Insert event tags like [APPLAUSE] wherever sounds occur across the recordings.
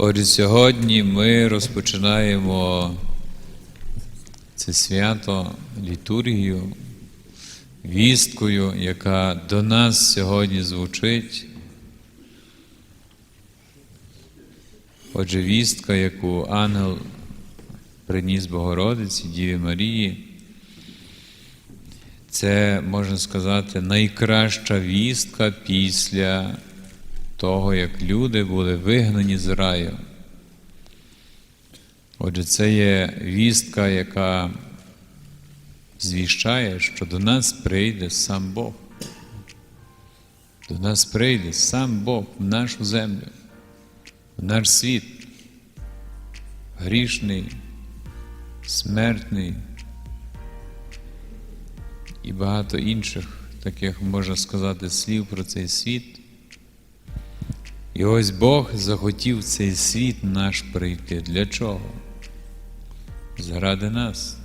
Отже, сьогодні ми розпочинаємо це свято літургію, вісткою, яка до нас сьогодні звучить. Отже, вістка, яку ангел приніс Богородиці, Діві Марії, це, можна сказати, найкраща вістка після того, як люди були вигнані з раю. Отже, це є вістка, яка звіщає, що до нас прийде сам Бог. До нас прийде сам Бог в нашу землю, в наш світ, грішний, смертний і багато інших таких, можна сказати, слів про цей світ. І ось Бог захотів цей світ наш прийти. Для чого? Заради нас,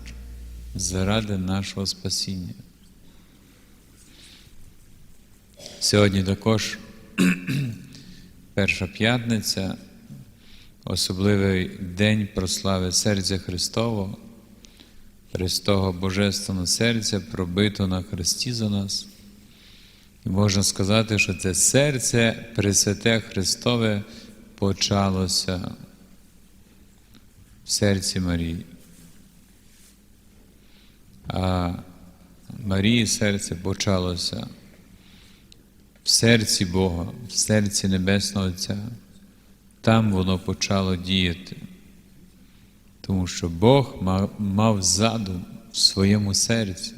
заради нашого спасіння. Сьогодні також [CLEARS THROAT] перша п'ятниця, особливий день прослави серця Христового, Христого Божественного серця, пробито на Христі за нас. І можна сказати, що це серце Пресвяте Христове почалося в серці Марії. А Марії серце почалося в серці Бога, в серці Небесного Отця. Там воно почало діяти. Тому що Бог мав, задум в своєму серці.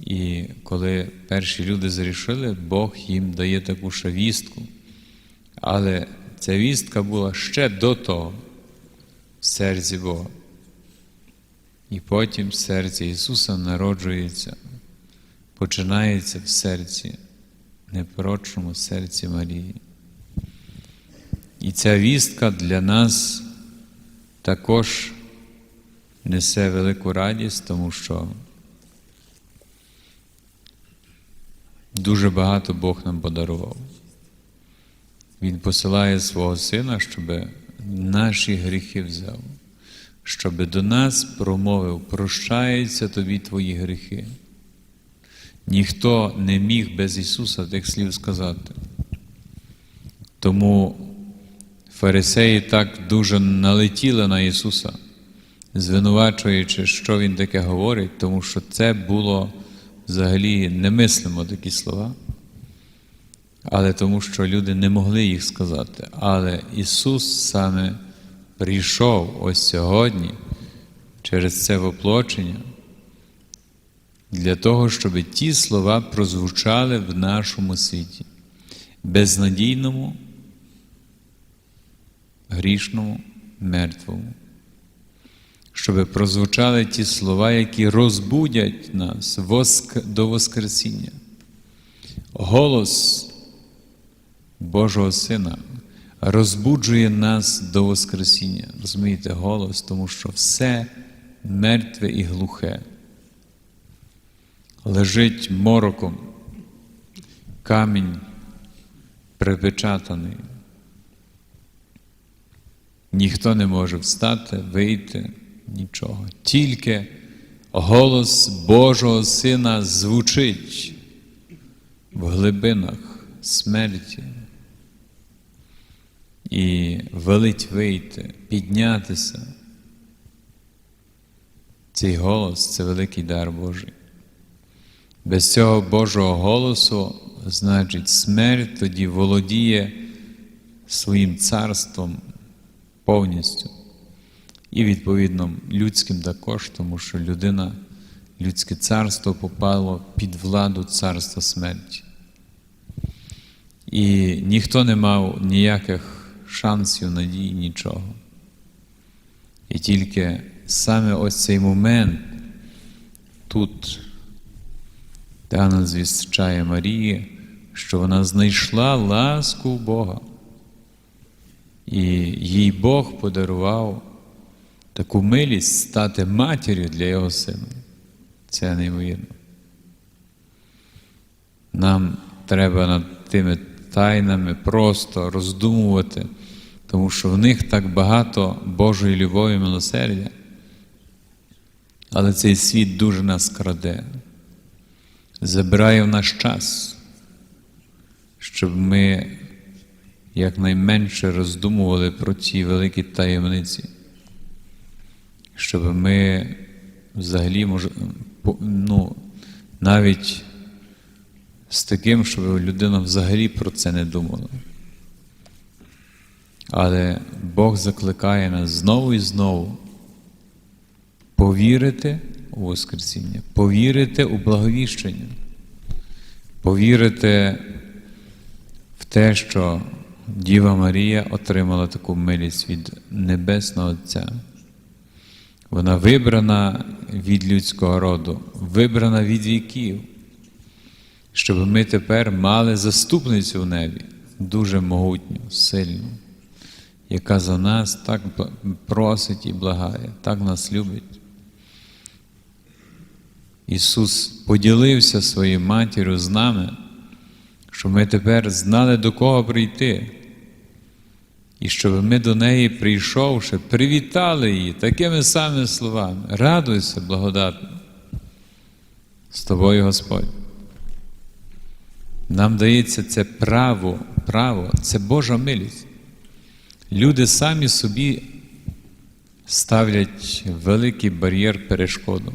І коли перші люди зрішили, Бог їм дає таку шавістку. Але ця вістка була ще до того в серці Бога. І потім серце Ісуса народжується, починається в серці, непорочному серці Марії. І ця вістка для нас також несе велику радість, тому що Дуже багато Бог нам подарував. Він посилає свого Сина, щоб наші гріхи взяв, щоб до нас промовив, прощаються тобі твої гріхи. Ніхто не міг без Ісуса тих слів сказати. Тому фарисеї так дуже налетіли на Ісуса, звинувачуючи, що Він таке говорить, тому що це було взагалі не мислимо такі слова, але тому, що люди не могли їх сказати. Але Ісус саме прийшов ось сьогодні через це воплочення для того, щоб ті слова прозвучали в нашому світі, безнадійному, грішному, мертвому щоб прозвучали ті слова, які розбудять нас до Воскресіння. Голос Божого Сина розбуджує нас до Воскресіння. Розумієте, голос, тому що все мертве і глухе. Лежить мороком, камінь припечатаний. Ніхто не може встати, вийти нічого. Тільки голос Божого Сина звучить в глибинах смерті і велить вийти, піднятися. Цей голос це великий дар Божий. Без цього Божого голосу, значить, смерть тоді володіє своїм царством повністю. І, відповідно, людським також, тому що людина, людське царство попало під владу царства смерті. І ніхто не мав ніяких шансів, надій, нічого. І тільки саме ось цей момент тут Тана звіщає Марії, що вона знайшла ласку Бога. І їй Бог подарував таку милість стати матір'ю для його сина. Це неймовірно. Нам треба над тими тайнами, просто роздумувати, тому що в них так багато Божої любові і милосердя. Але цей світ дуже нас краде, забирає в наш час, щоб ми якнайменше роздумували про ці великі таємниці, щоб ми взагалі може, по- ну, навіть з таким, щоб людина взагалі про це не думала. Але Бог закликає нас знову і знову повірити у Воскресіння, повірити у благовіщення, повірити в те, що Діва Марія отримала таку милість від Небесного Отця. Вона вибрана від людського роду, вибрана від віків, щоб ми тепер мали заступницю в небі, дуже могутню, сильну, яка за нас так просить і благає, так нас любить. Ісус поділився своєю матір'ю з нами, щоб ми тепер знали, до кого прийти. І щоб ми до неї, прийшовши, привітали її такими самими словами. Радуйся, благодатна, з тобою Господь. Нам дається це право, право, це Божа милість. Люди самі собі ставлять великий бар'єр перешкоду.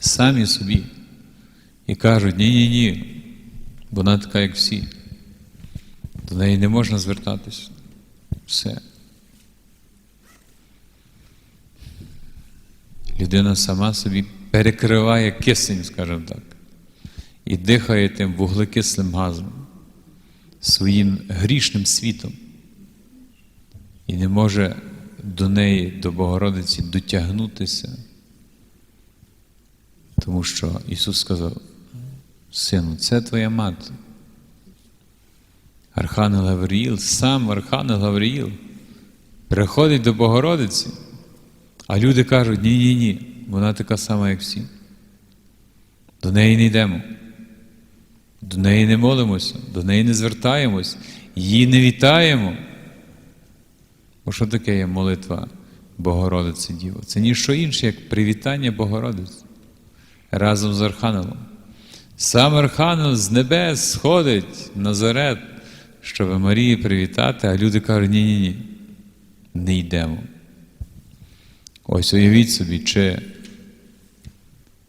Самі собі. І кажуть, ні-ні ні, вона така, як всі. До неї не можна звертатись. Все. Людина сама собі перекриває кисень, скажімо так, і дихає тим вуглекислим газом, своїм грішним світом. І не може до неї, до Богородиці, дотягнутися. Тому що Ісус сказав, Сину, це твоя мати. Архангел Гавриїл, сам Архангел Гавриїл приходить до Богородиці, а люди кажуть, ні-ні ні, вона така сама, як всі. До неї не йдемо, до неї не молимося, до неї не звертаємось, її не вітаємо. Бо що таке є молитва Богородиці Діво? Це ніщо інше, як привітання Богородиці разом з Архангелом. Сам Архангел з небес сходить в Назарет, щоб Марії привітати, а люди кажуть, ні-ні ні, не йдемо. Ось уявіть собі, чи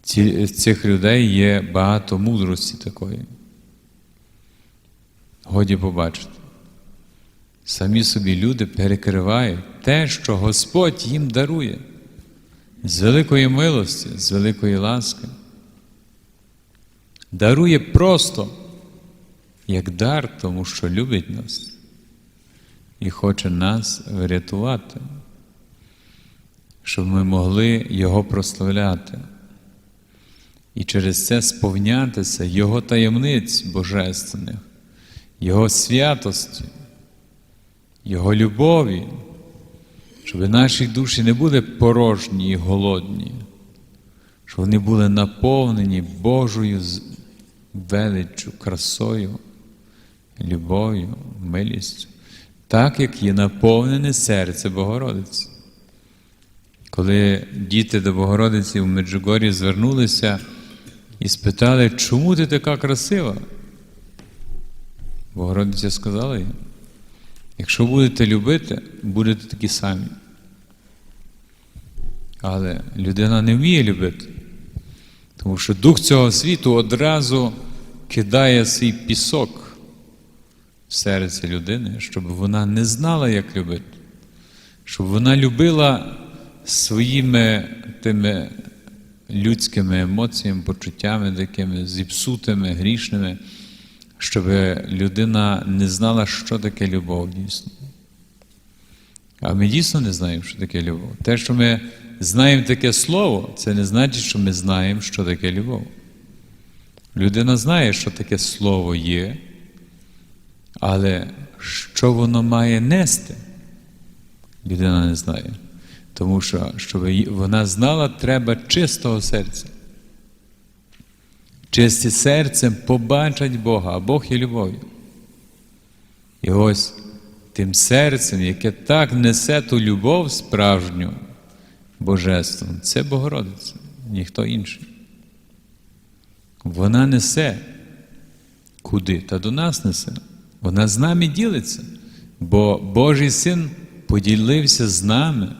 ці, цих людей є багато мудрості такої. Годі побачити. Самі собі люди перекривають те, що Господь їм дарує з великої милості, з великої ласки. Дарує просто як дар, тому що любить нас і хоче нас врятувати, щоб ми могли Його прославляти і через це сповнятися Його таємниць божественних, Його святості, Його любові, щоб наші душі не були порожні і голодні, щоб вони були наповнені Божою величчю, красою, любов'ю, милістю, так як є наповнене серце Богородиці. Коли діти до Богородиці в Меджугорі звернулися і спитали, чому ти така красива? Богородиця сказала їм, якщо будете любити, будете такі самі. Але людина не вміє любити, тому що дух цього світу одразу кидає свій пісок в серце людини, щоб вона не знала, як любити, щоб вона любила своїми тими людськими емоціями, почуттями такими зіпсутими, грішними, щоб людина не знала, що таке любов дійсно. А ми дійсно не знаємо, що таке любов. Те, що ми знаємо таке слово, це не значить, що ми знаємо, що таке любов. Людина знає, що таке слово є, але що воно має нести, людина не знає. Тому що, щоб вона знала, треба чистого серця. Чисті серцем побачать Бога, а Бог є любов'ю. І ось тим серцем, яке так несе ту любов справжню божественну, це Богородиця, ніхто інший. Вона несе куди? Та до нас несе. Вона з нами ділиться, бо Божий син поділився з нами,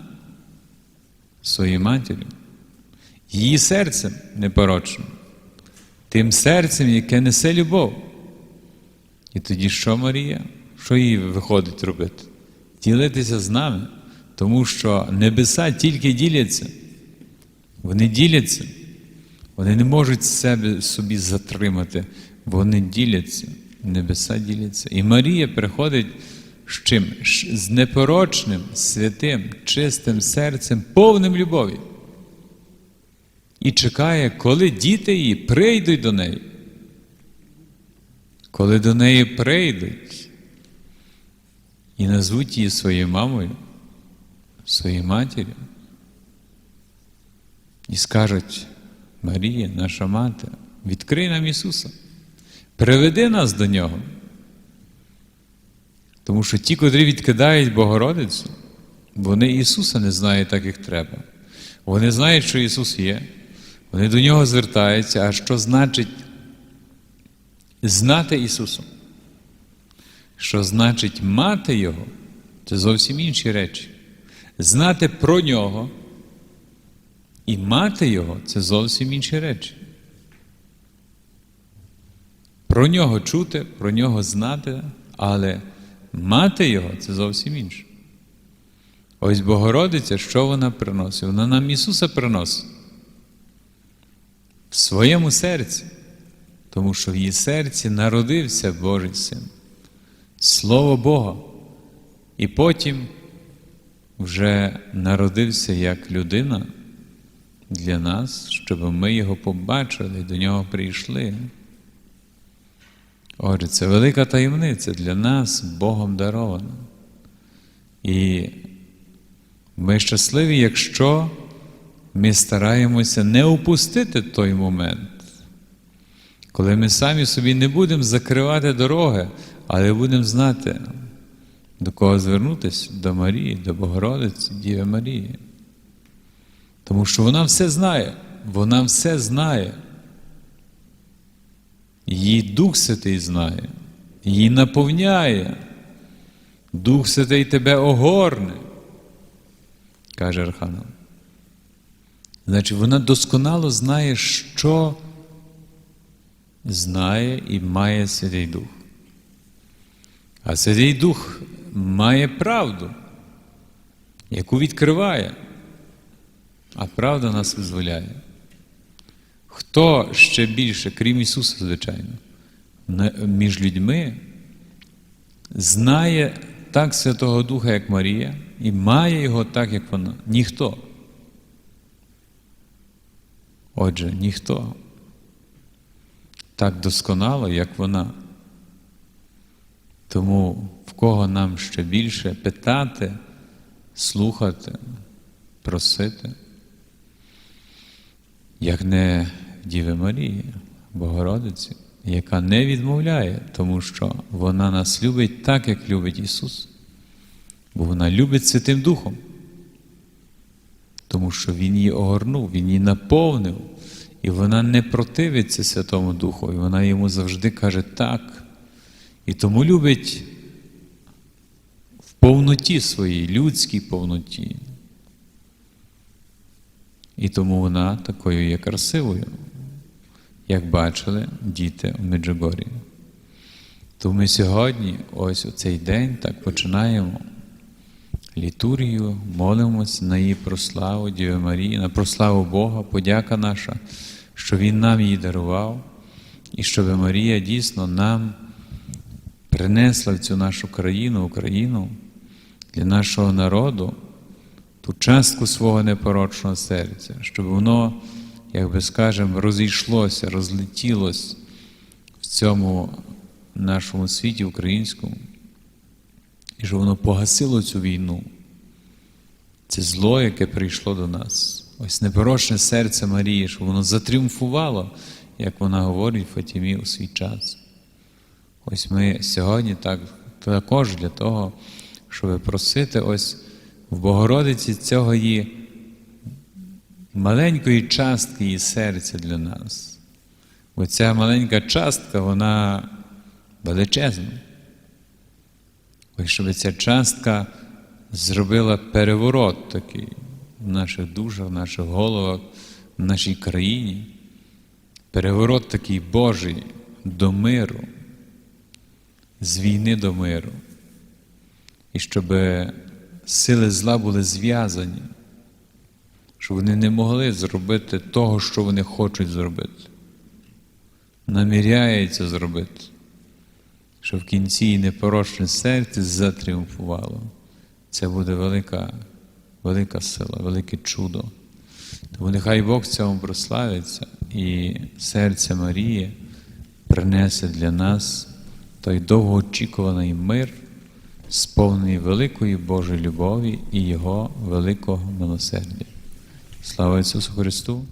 своєю матір'ю, її серцем непорочним, тим серцем, яке несе любов. І тоді що Марія? Що їй виходить робити? Ділитися з нами, тому що небеса тільки діляться. Вони діляться. Вони не можуть себе собі затримати, вони діляться, небеса діляться. І Марія приходить з чим? З непорочним, святим, чистим серцем, повним любові. І чекає, коли діти її прийдуть до неї. Коли до неї прийдуть і назвуть її своєю мамою, своєю матір'ю, і скажуть, Марія, наша мати, відкрий нам Ісуса, приведи нас до Нього. Тому що ті, котрі відкидають Богородицю, вони Ісуса не знають так, як треба. Вони знають, що Ісус є, вони до Нього звертаються, а що значить знати Ісуса? Що значить мати Його, це зовсім інші речі. Знати про Нього і мати Його це зовсім інші речі. Про нього чути, про нього знати, але мати Його це зовсім інше. Ось Богородиця, що вона приносить? Вона нам Ісуса приносить в своєму серці, тому що в її серці народився Божий Син, Слово Бога. І потім вже народився як людина для нас, щоб ми його побачили до нього прийшли. Отже, це велика таємниця для нас Богом дарована. І ми щасливі, якщо ми стараємося не упустити той момент, коли ми самі собі не будемо закривати дороги, але будемо знати, до кого звернутися, до Марії, до Богородиці, Діви Марії. Тому що вона все знає, вона все знає. Її Дух Святий знає, її наповняє. Дух Святий тебе огорне, каже Архангел. Значить, вона досконало знає, що знає і має Святий Дух. А Святий Дух має правду, яку відкриває, а правда нас визволяє. Хто ще більше, крім Ісуса, звичайно, між людьми знає так Святого Духа, як Марія, і має його так, як вона? Ніхто. Отже, ніхто так досконало, як вона. Тому в кого нам ще більше питати, слухати, просити, як не Діви Марії, Богородиці, яка не відмовляє, тому що вона нас любить так, як любить Ісус. Бо вона любить Святим Духом, тому що Він її огорнув, Він її наповнив, і вона не противиться Святому Духу, і вона йому завжди каже так. І тому любить в повноті своїй, людській повноті. І тому вона такою є красивою, як бачили діти у Меджугорі. То ми сьогодні, ось у цей день, так починаємо літургію, молимося на її прославу Діви Марії, на прославу Бога, подяка наша, що Він нам її дарував, і щоб Марія дійсно нам принесла в цю нашу країну, Україну, для нашого народу ту частку свого непорочного серця, щоб воно, як би скажемо, розійшлося, розлетілося в цьому нашому світі українському, і щоб воно погасило цю війну. Це зло, яке прийшло до нас. Ось непорочне серце Марії, щоб воно затріумфувало, як вона говорить Фатімі у свій час. Ось ми сьогодні так також для того, щоб просити ось в Богородиці цього її маленької частки її серця для нас. Бо ця маленька частка, вона величезна. Ось щоб ця частка зробила переворот такий в наших душах, в наших головах, в нашій країні. Переворот такий Божий до миру, з війни до миру. І щоб сили зла були зв'язані, щоб вони не могли зробити того, що вони хочуть зробити. Наміряється зробити, що в кінці і непорочне серце затріумфувало. Це буде велика, велика сила, велике чудо. Тому нехай Бог в цьому прославиться і серце Марії принесе для нас той довгоочікуваний мир, сповнений великої Божої любові і Його великого милосердя. Слава Ісусу Христу!